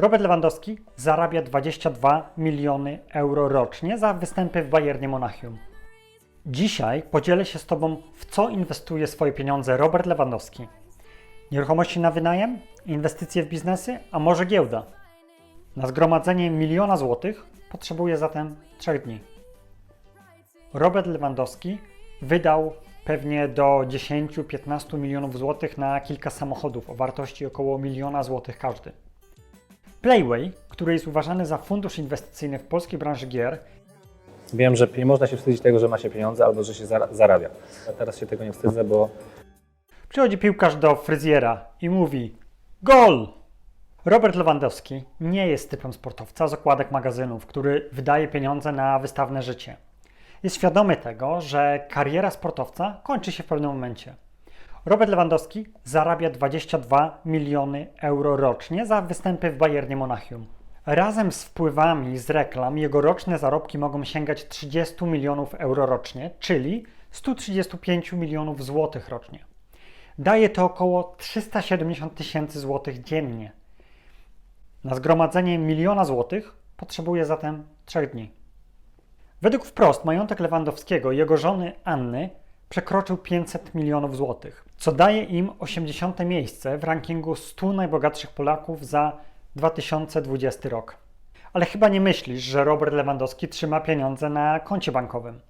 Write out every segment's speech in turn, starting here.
Robert Lewandowski zarabia 22 miliony euro rocznie za występy w Bayernie Monachium. Dzisiaj podzielę się z Tobą, w co inwestuje swoje pieniądze Robert Lewandowski. Nieruchomości na wynajem, inwestycje w biznesy, a może giełda. Na zgromadzenie miliona złotych potrzebuje zatem trzech dni. Robert Lewandowski wydał pewnie do 10-15 milionów złotych na kilka samochodów o wartości około miliona złotych każdy. Playway, który jest uważany za fundusz inwestycyjny w polskiej branży gier, Wiem, że nie można się wstydzić tego, że ma się pieniądze albo że się zara- zarabia. Ja teraz się tego nie wstydzę, bo Przychodzi piłkarz do fryzjera i mówi: Gol! Robert Lewandowski nie jest typem sportowca z okładek magazynów, który wydaje pieniądze na wystawne życie. Jest świadomy tego, że kariera sportowca kończy się w pewnym momencie. Robert Lewandowski zarabia 22 miliony euro rocznie za występy w Bayernie Monachium. Razem z wpływami z reklam jego roczne zarobki mogą sięgać 30 milionów euro rocznie, czyli 135 milionów złotych rocznie. Daje to około 370 tysięcy złotych dziennie. Na zgromadzenie miliona złotych potrzebuje zatem trzech dni. Według wprost majątek Lewandowskiego i jego żony Anny przekroczył 500 milionów złotych, co daje im 80 miejsce w rankingu 100 najbogatszych Polaków za 2020 rok. Ale chyba nie myślisz, że Robert Lewandowski trzyma pieniądze na koncie bankowym.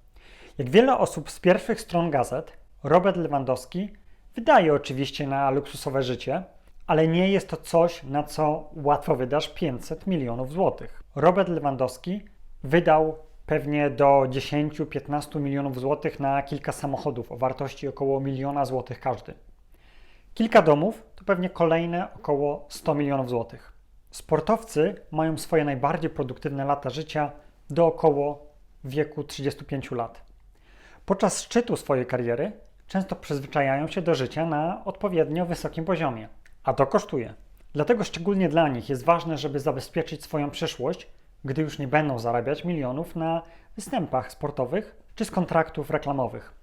Jak wiele osób z pierwszych stron gazet, Robert Lewandowski wydaje oczywiście na luksusowe życie, ale nie jest to coś, na co łatwo wydasz 500 milionów złotych. Robert Lewandowski wydał pewnie do 10-15 milionów złotych na kilka samochodów o wartości około miliona złotych każdy. Kilka domów to pewnie kolejne około 100 milionów złotych. Sportowcy mają swoje najbardziej produktywne lata życia do około wieku 35 lat. Podczas szczytu swojej kariery często przyzwyczajają się do życia na odpowiednio wysokim poziomie, a to kosztuje. Dlatego szczególnie dla nich jest ważne, żeby zabezpieczyć swoją przyszłość, gdy już nie będą zarabiać milionów na występach sportowych czy z kontraktów reklamowych.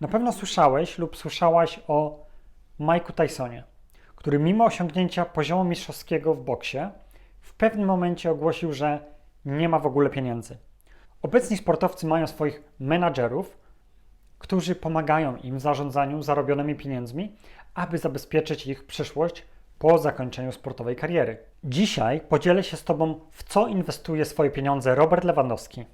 Na pewno słyszałeś lub słyszałaś o Mike'u Tysonie, który mimo osiągnięcia poziomu mistrzowskiego w boksie w pewnym momencie ogłosił, że nie ma w ogóle pieniędzy. Obecni sportowcy mają swoich menadżerów, którzy pomagają im w zarządzaniu zarobionymi pieniędzmi, aby zabezpieczyć ich przyszłość po zakończeniu sportowej kariery. Dzisiaj podzielę się z Tobą, w co inwestuje swoje pieniądze Robert Lewandowski.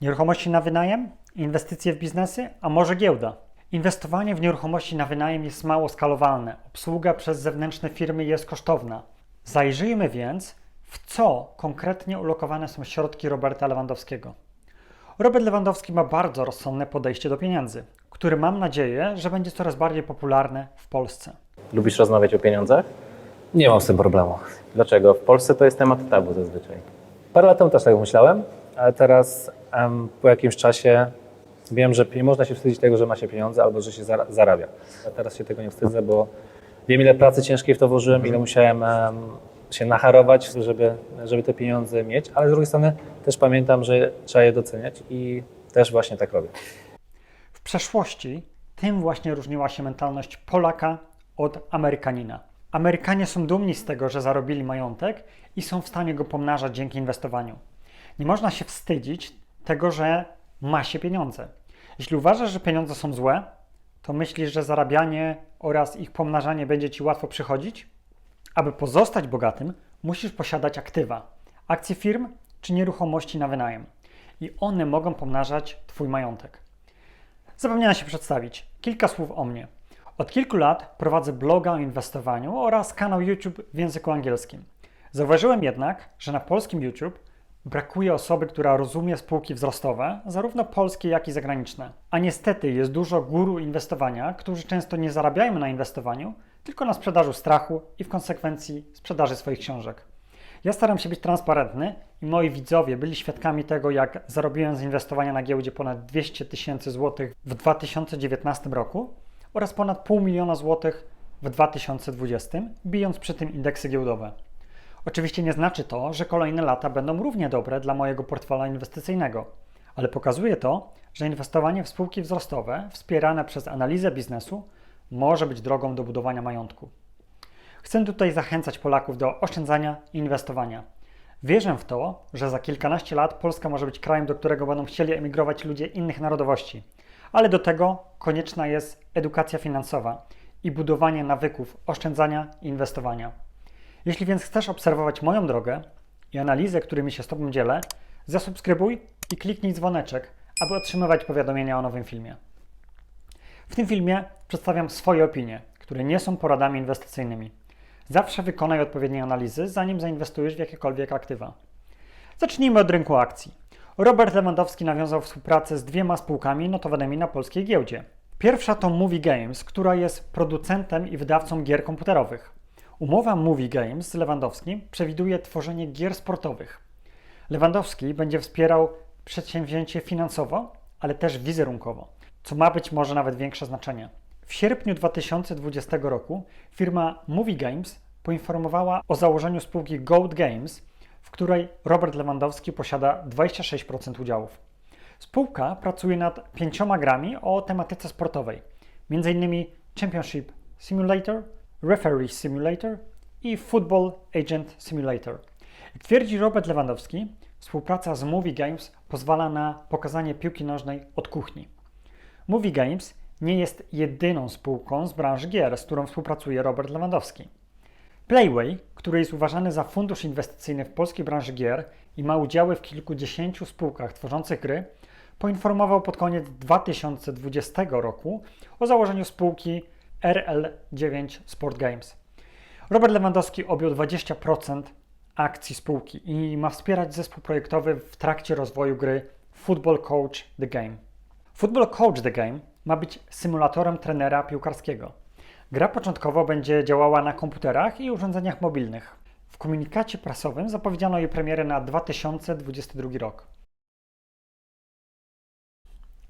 Nieruchomości na wynajem, inwestycje w biznesy, a może giełda. Inwestowanie w nieruchomości na wynajem jest mało skalowalne, obsługa przez zewnętrzne firmy jest kosztowna. Zajrzyjmy więc, w co konkretnie ulokowane są środki Roberta Lewandowskiego. Robert Lewandowski ma bardzo rozsądne podejście do pieniędzy, które mam nadzieję, że będzie coraz bardziej popularne w Polsce. Lubisz rozmawiać o pieniądzach? Nie mam z tym problemu. Dlaczego? W Polsce to jest temat tabu zazwyczaj. Parę lat temu też tak myślałem, ale teraz em, po jakimś czasie wiem, że nie można się wstydzić tego, że ma się pieniądze albo że się zara- zarabia. Ja teraz się tego nie wstydzę, bo wiem ile pracy ciężkiej w to włożyłem, ile musiałem em, się nacharować, żeby, żeby te pieniądze mieć, ale z drugiej strony też pamiętam, że trzeba je doceniać i też właśnie tak robię. W przeszłości tym właśnie różniła się mentalność Polaka od Amerykanina. Amerykanie są dumni z tego, że zarobili majątek i są w stanie go pomnażać dzięki inwestowaniu. Nie można się wstydzić tego, że ma się pieniądze. Jeśli uważasz, że pieniądze są złe, to myślisz, że zarabianie oraz ich pomnażanie będzie ci łatwo przychodzić? Aby pozostać bogatym, musisz posiadać aktywa, akcje firm czy nieruchomości na wynajem. I one mogą pomnażać Twój majątek. Zapomniałem się przedstawić. Kilka słów o mnie. Od kilku lat prowadzę bloga o inwestowaniu oraz kanał YouTube w języku angielskim. Zauważyłem jednak, że na polskim YouTube brakuje osoby, która rozumie spółki wzrostowe, zarówno polskie, jak i zagraniczne. A niestety jest dużo guru inwestowania, którzy często nie zarabiają na inwestowaniu, tylko na sprzedaży strachu i w konsekwencji sprzedaży swoich książek. Ja staram się być transparentny i moi widzowie byli świadkami tego, jak zarobiłem z inwestowania na giełdzie ponad 200 tysięcy złotych w 2019 roku oraz ponad pół miliona złotych w 2020, bijąc przy tym indeksy giełdowe. Oczywiście nie znaczy to, że kolejne lata będą równie dobre dla mojego portfela inwestycyjnego, ale pokazuje to, że inwestowanie w spółki wzrostowe wspierane przez analizę biznesu może być drogą do budowania majątku. Chcę tutaj zachęcać Polaków do oszczędzania i inwestowania. Wierzę w to, że za kilkanaście lat Polska może być krajem, do którego będą chcieli emigrować ludzie innych narodowości. Ale do tego konieczna jest edukacja finansowa i budowanie nawyków oszczędzania i inwestowania. Jeśli więc chcesz obserwować moją drogę i analizę, którymi się z Tobą dzielę, zasubskrybuj i kliknij dzwoneczek, aby otrzymywać powiadomienia o nowym filmie. W tym filmie przedstawiam swoje opinie, które nie są poradami inwestycyjnymi. Zawsze wykonaj odpowiednie analizy, zanim zainwestujesz w jakiekolwiek aktywa. Zacznijmy od rynku akcji. Robert Lewandowski nawiązał współpracę z dwiema spółkami notowanymi na polskiej giełdzie. Pierwsza to Movie Games, która jest producentem i wydawcą gier komputerowych. Umowa Movie Games z Lewandowskim przewiduje tworzenie gier sportowych. Lewandowski będzie wspierał przedsięwzięcie finansowo, ale też wizerunkowo, co ma być może nawet większe znaczenie. W sierpniu 2020 roku firma Movie Games poinformowała o założeniu spółki Goat Games, w której Robert Lewandowski posiada 26% udziałów. Spółka pracuje nad pięcioma grami o tematyce sportowej, m.in. Championship Simulator, Referee Simulator i Football Agent Simulator. Jak twierdzi Robert Lewandowski, współpraca z Movie Games pozwala na pokazanie piłki nożnej od kuchni. Movie Games nie jest jedyną spółką z branży gier, z którą współpracuje Robert Lewandowski. Playway, który jest uważany za fundusz inwestycyjny w polskiej branży gier i ma udziały w kilkudziesięciu spółkach tworzących gry, poinformował pod koniec 2020 roku o założeniu spółki RL9 Sport Games. Robert Lewandowski objął 20% akcji spółki i ma wspierać zespół projektowy w trakcie rozwoju gry Football Coach The Game. Football Coach The Game ma być symulatorem trenera piłkarskiego. Gra początkowo będzie działała na komputerach i urządzeniach mobilnych. W komunikacie prasowym zapowiedziano jej premierę na 2022 rok.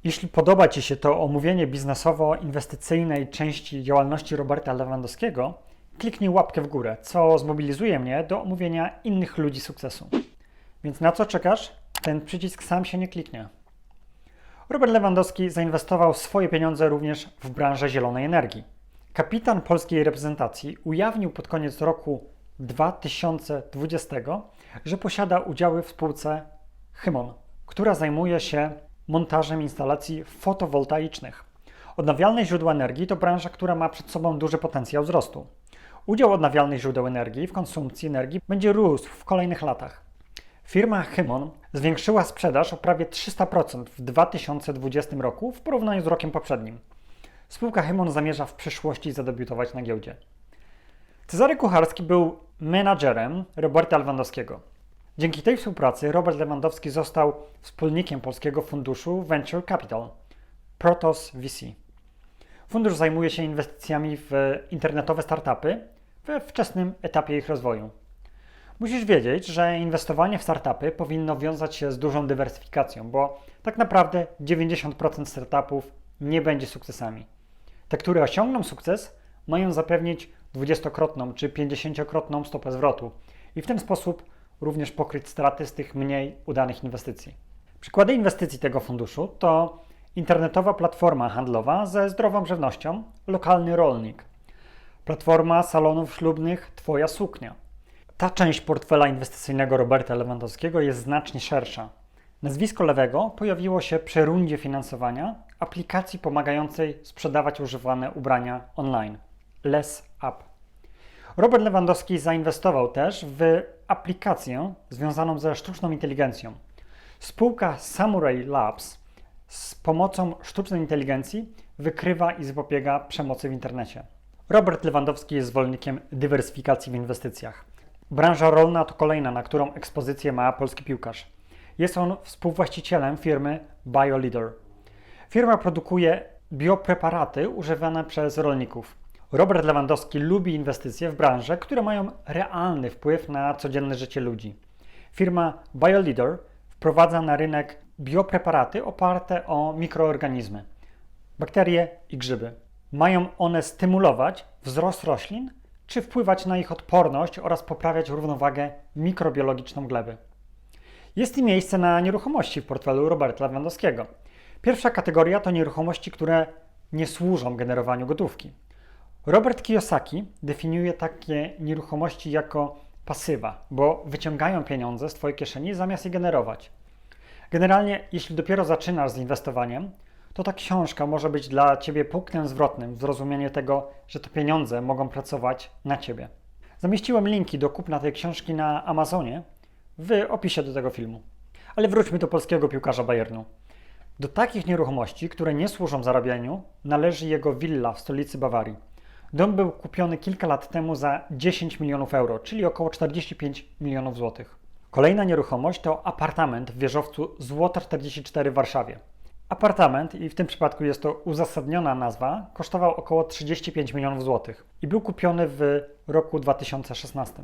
Jeśli podoba Ci się to omówienie biznesowo-inwestycyjnej części działalności Roberta Lewandowskiego, kliknij łapkę w górę, co zmobilizuje mnie do omówienia innych ludzi sukcesu. Więc na co czekasz? Ten przycisk sam się nie kliknie. Robert Lewandowski zainwestował swoje pieniądze również w branżę zielonej energii. Kapitan polskiej reprezentacji ujawnił pod koniec roku 2020, że posiada udziały w spółce Hymon, która zajmuje się montażem instalacji fotowoltaicznych. Odnawialne źródła energii to branża, która ma przed sobą duży potencjał wzrostu. Udział odnawialnych źródeł energii w konsumpcji energii będzie rósł w kolejnych latach. Firma Hymon zwiększyła sprzedaż o prawie 300% w 2020 roku w porównaniu z rokiem poprzednim. Spółka Hymon zamierza w przyszłości zadebiutować na giełdzie. Cezary Kucharski był menadżerem Roberta Lewandowskiego. Dzięki tej współpracy Robert Lewandowski został wspólnikiem polskiego funduszu Venture Capital Protos VC. Fundusz zajmuje się inwestycjami w internetowe startupy we wczesnym etapie ich rozwoju. Musisz wiedzieć, że inwestowanie w startupy powinno wiązać się z dużą dywersyfikacją, bo tak naprawdę 90% startupów nie będzie sukcesami. Te, które osiągną sukces, mają zapewnić 20-krotną czy 50-krotną stopę zwrotu i w ten sposób również pokryć straty z tych mniej udanych inwestycji. Przykłady inwestycji tego funduszu to internetowa platforma handlowa ze zdrową żywnością, lokalny rolnik, platforma salonów ślubnych Twoja suknia. Ta część portfela inwestycyjnego Roberta Lewandowskiego jest znacznie szersza. Nazwisko lewego pojawiło się przy rundzie finansowania aplikacji pomagającej sprzedawać używane ubrania online Less Up. Robert Lewandowski zainwestował też w aplikację związaną ze sztuczną inteligencją. Spółka Samurai Labs z pomocą sztucznej inteligencji wykrywa i zapobiega przemocy w internecie. Robert Lewandowski jest zwolennikiem dywersyfikacji w inwestycjach. Branża rolna to kolejna, na którą ekspozycję ma polski piłkarz. Jest on współwłaścicielem firmy BioLeader. Firma produkuje biopreparaty używane przez rolników. Robert Lewandowski lubi inwestycje w branże, które mają realny wpływ na codzienne życie ludzi. Firma BioLeader wprowadza na rynek biopreparaty oparte o mikroorganizmy, bakterie i grzyby. Mają one stymulować wzrost roślin czy wpływać na ich odporność oraz poprawiać równowagę mikrobiologiczną gleby. Jest i miejsce na nieruchomości w portfelu Roberta Lewandowskiego. Pierwsza kategoria to nieruchomości, które nie służą generowaniu gotówki. Robert Kiyosaki definiuje takie nieruchomości jako pasywa, bo wyciągają pieniądze z Twojej kieszeni zamiast je generować. Generalnie, jeśli dopiero zaczynasz z inwestowaniem, to ta książka może być dla Ciebie punktem zwrotnym w tego, że te pieniądze mogą pracować na Ciebie. Zamieściłem linki do kupna tej książki na Amazonie w opisie do tego filmu. Ale wróćmy do polskiego piłkarza Bayernu. Do takich nieruchomości, które nie służą zarabianiu, należy jego willa w stolicy Bawarii. Dom był kupiony kilka lat temu za 10 milionów euro, czyli około 45 milionów złotych. Kolejna nieruchomość to apartament w wieżowcu Złota 44 w Warszawie. Apartament, i w tym przypadku jest to uzasadniona nazwa, kosztował około 35 milionów złotych i był kupiony w roku 2016.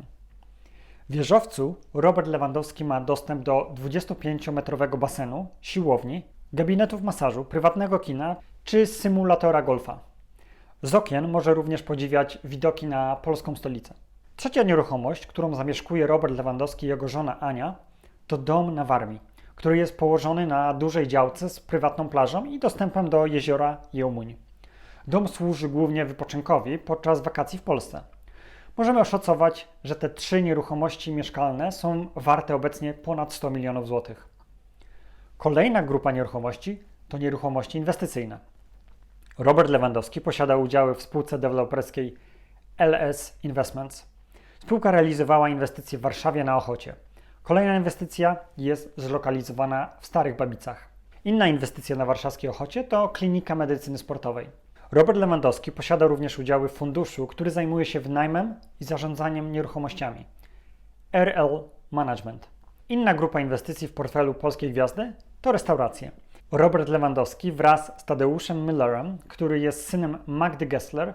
Wieżowcu Robert Lewandowski ma dostęp do 25-metrowego basenu, siłowni, gabinetów masażu, prywatnego kina czy symulatora golfa. Z okien może również podziwiać widoki na polską stolicę. Trzecia nieruchomość, którą zamieszkuje Robert Lewandowski i jego żona Ania, to dom na Warmii, który jest położony na dużej działce z prywatną plażą i dostępem do jeziora Jełmuń. Dom służy głównie wypoczynkowi podczas wakacji w Polsce. Możemy oszacować, że te trzy nieruchomości mieszkalne są warte obecnie ponad 100 milionów złotych. Kolejna grupa nieruchomości to nieruchomości inwestycyjne. Robert Lewandowski posiada udziały w spółce deweloperskiej LS Investments. Spółka realizowała inwestycje w Warszawie na Ochocie. Kolejna inwestycja jest zlokalizowana w Starych Babicach. Inna inwestycja na warszawskiej Ochocie to klinika medycyny sportowej. Robert Lewandowski posiada również udziały w funduszu, który zajmuje się wynajmem i zarządzaniem nieruchomościami. RL Management. Inna grupa inwestycji w portfelu Polskiej Gwiazdy to restauracje. Robert Lewandowski wraz z Tadeuszem Millerem, który jest synem Magdy Gessler,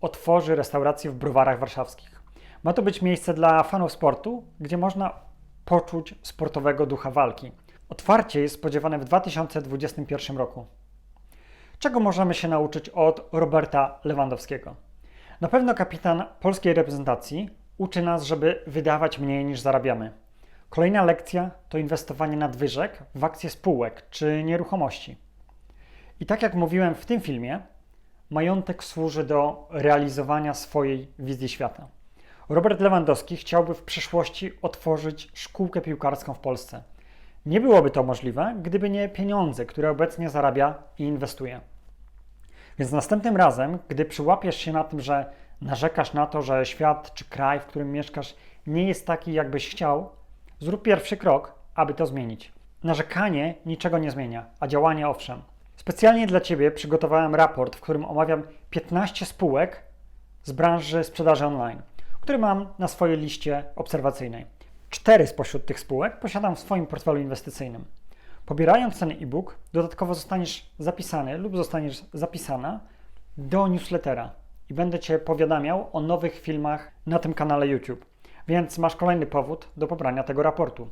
otworzy restaurację w browarach warszawskich. Ma to być miejsce dla fanów sportu, gdzie można poczuć sportowego ducha walki. Otwarcie jest spodziewane w 2021 roku. Czego możemy się nauczyć od Roberta Lewandowskiego? Na pewno kapitan polskiej reprezentacji uczy nas, żeby wydawać mniej niż zarabiamy. Kolejna lekcja to inwestowanie nadwyżek w akcje spółek czy nieruchomości. I tak jak mówiłem w tym filmie, majątek służy do realizowania swojej wizji świata. Robert Lewandowski chciałby w przyszłości otworzyć szkółkę piłkarską w Polsce. Nie byłoby to możliwe, gdyby nie pieniądze, które obecnie zarabia i inwestuje. Więc następnym razem, gdy przyłapiesz się na tym, że narzekasz na to, że świat czy kraj, w którym mieszkasz, nie jest taki, jakbyś chciał, zrób pierwszy krok, aby to zmienić. Narzekanie niczego nie zmienia, a działanie owszem. Specjalnie dla Ciebie przygotowałem raport, w którym omawiam 15 spółek z branży sprzedaży online, który mam na swojej liście obserwacyjnej. Cztery spośród tych spółek posiadam w swoim portfelu inwestycyjnym. Pobierając ten e-book, dodatkowo zostaniesz zapisany lub zostaniesz zapisana do newslettera i będę Cię powiadamiał o nowych filmach na tym kanale YouTube. Więc masz kolejny powód do pobrania tego raportu.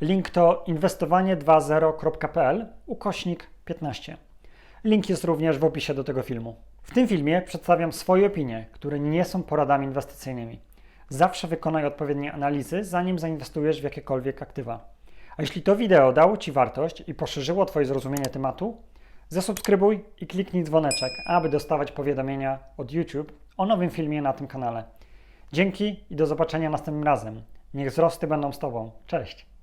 Link to inwestowanie20.pl ukośnik 15. Link jest również w opisie do tego filmu. W tym filmie przedstawiam swoje opinie, które nie są poradami inwestycyjnymi. Zawsze wykonaj odpowiednie analizy, zanim zainwestujesz w jakiekolwiek aktywa. A jeśli to wideo dało Ci wartość i poszerzyło Twoje zrozumienie tematu, zasubskrybuj i kliknij dzwoneczek, aby dostawać powiadomienia od YouTube o nowym filmie na tym kanale. Dzięki i do zobaczenia następnym razem. Niech wzrosty będą z Tobą. Cześć!